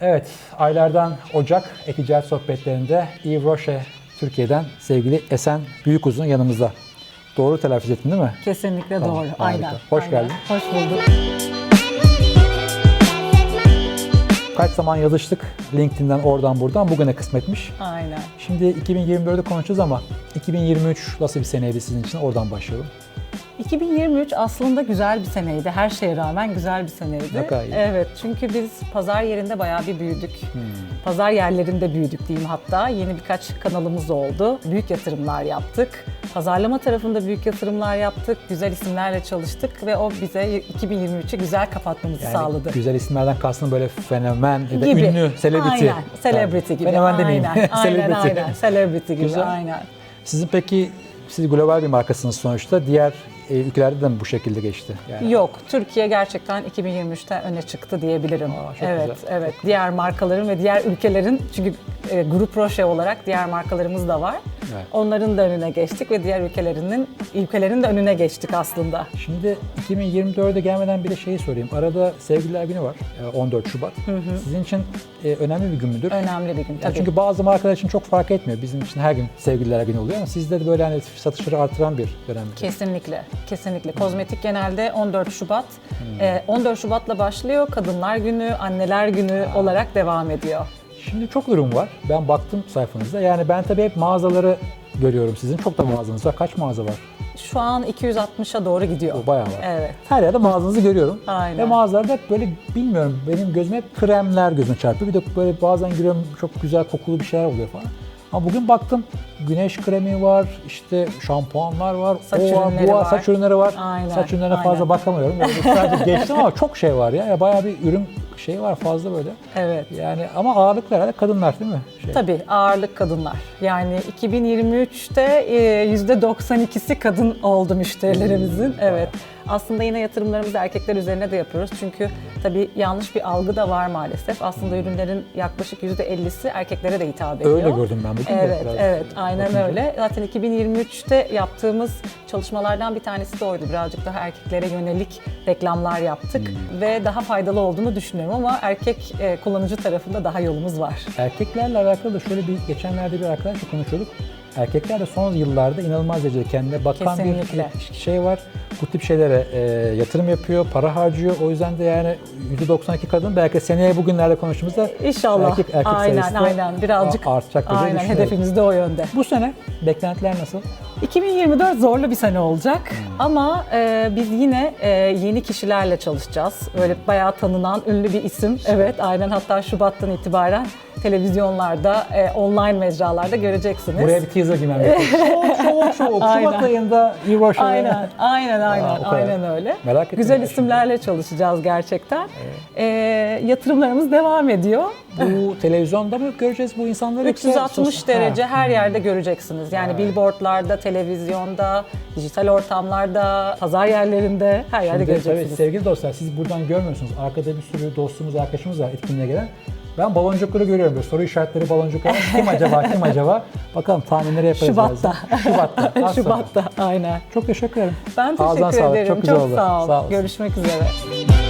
Evet, aylardan Ocak e-ticaret sohbetlerinde Yves Roche Türkiye'den sevgili Esen Büyükuzun yanımızda. Doğru telaffuz ettin değil mi? Kesinlikle Tamam, doğru. harika. Aynen. Hoş aynen. geldin. Hoş bulduk. Kaç zaman yazıştık LinkedIn'den oradan buradan bugüne kısmetmiş. Aynen. Şimdi 2024'ü konuşacağız ama 2023 nasıl bir seneydi sizin için oradan başlayalım. 2023 aslında güzel bir seneydi. Her şeye rağmen güzel bir seneydi. Ne kadar iyi. Evet çünkü biz pazar yerinde bayağı bir büyüdük. Hmm. Pazar yerlerinde büyüdük diyeyim hatta. Yeni birkaç kanalımız oldu. Büyük yatırımlar yaptık. Pazarlama tarafında büyük yatırımlar yaptık. Güzel isimlerle çalıştık ve o bize 2023'ü güzel kapatmamızı Yani sağladı. güzel isimlerden kastım böyle fenomen ya da gibi. ünlü, celebrity. Aynen, celebrity gibi. Fenomen demeyeyim. Aynen, aynen, Celebrity. aynen. Celebrity gibi, Güzel. aynen. Sizin peki, siz global bir markasınız sonuçta. Diğer e, ülkelerde de mi bu şekilde geçti? Yani Yok, Türkiye gerçekten 2023'te öne çıktı diyebilirim. Aa, çok evet, güzel, evet. Diğer markaların ve diğer ülkelerin çünkü e, Grup Roche olarak diğer markalarımız da var. Evet. Onların da önüne geçtik ve diğer ülkelerinin ülkelerin de önüne geçtik aslında. Şimdi 2024'e gelmeden bir de şeyi sorayım. Arada Sevgililer Günü var, e, 14 Şubat. Sizin için e, önemli bir gün müdür? Önemli bir gün Yani tabii. çünkü bazı markalar için çok fark etmiyor. Bizim için her gün Sevgililer Günü oluyor ama sizde de böyle hani satışları artıran bir dönem. Kesinlikle, kesinlikle. Kozmetik genelde 14 Şubat. Hmm. e, 14 Şubat'la başlıyor. Kadınlar Günü, Anneler Günü olarak devam ediyor. Şimdi çok ürün var. Ben baktım sayfanızda. Yani ben tabii hep mağazaları görüyorum sizin. Çok da mağazanız var. Kaç mağaza var? Şu an 260'a doğru gidiyor. O bayağı var. Evet. Her yerde mağazanızı görüyorum. Aynen. Ve mağazalarda hep böyle bilmiyorum benim gözüme hep kremler gözüme çarpıyor. Bir de böyle bazen giriyorum çok güzel kokulu bir şeyler oluyor falan. Ama bugün baktım güneş kremi var, işte şampuanlar var, Saç o var, bu var, saç ürünleri var. Aynen, Saç ürünlerine aynen. fazla bakamıyorum. Sadece geçtim ama çok şey var ya. ya. Bayağı bir ürün şey var fazla böyle. Evet. Yani ama ağırlıklı herhalde kadınlar değil mi? Şey. Tabii ağırlık kadınlar. Yani 2023'te e, %92'si kadın oldu müşterilerimizin. Evet. Aslında yine yatırımlarımızı erkekler üzerine de yapıyoruz. Çünkü tabii yanlış bir algı da var maalesef. Aslında ürünlerin yaklaşık %50'si erkeklere de hitap ediyor. Öyle gördüm ben bugün de Evet, biraz evet. Aynen bakınca. öyle. Zaten 2023'te yaptığımız çalışmalardan bir tanesi de oydu. Birazcık daha erkeklere yönelik reklamlar yaptık Hmm. ve daha faydalı olduğunu düşünüyorum ama erkek e, kullanıcı tarafında daha yolumuz var. Erkeklerle alakalı da şöyle bir geçenlerde bir arkadaşla konuşuyorduk. Erkekler de son yıllarda inanılmaz derecede kendine bakan Kesinlikle. bir şey var. Bu tip şeylere e, yatırım yapıyor, para harcıyor. O yüzden de yani %92 kadın belki seneye bugünlerde konuştuğumuzda İnşallah. erkek, erkek aynen sayısı aynen. Birazcık artacak diye aynen hedefimiz de o yönde. Bu sene beklentiler nasıl? 2024 zorlu bir sene olacak Hmm. ama e, biz yine e, yeni kişilerle çalışacağız. Böyle bayağı tanınan ünlü bir isim. Evet aynen hatta Şubat'tan itibaren televizyonlarda, e, online mecralarda göreceksiniz. Buraya bir teaser girmem gerekiyor. Soğuk soğuk soğuk. Aynen. Şubat ayında Euro Show'a- Aynen, aynen, aynen, o kadar. aynen öyle. Merak ettim Güzel ben isimlerle çalışacağız gerçekten. E, yatırımlarımız devam ediyor. Bu televizyonda mı göreceğiz bu insanları? yoksa 360 sos- derece Ha. her yerde göreceksiniz. Yani billboardlarda, televizyonda, dijital ortamlarda, pazar yerlerinde her yerde Şimdi, göreceksiniz. tabii sevgili dostlar siz buradan görmüyorsunuz. Arkada bir sürü dostumuz, arkadaşımız var etkinliğe gelen. Ben baloncukları görüyorum böyle soru işaretleri baloncuklar. Kim acaba, kim acaba? Bakalım tahminleri yaparız Şubat'ta. Şubat'ta. Şubat'ta aynen. Çok teşekkür ederim. Ben teşekkür Ağzına sağlık, ederim. Çok güzel oldu. sağ ol. Sağ ol. Görüşmek üzere.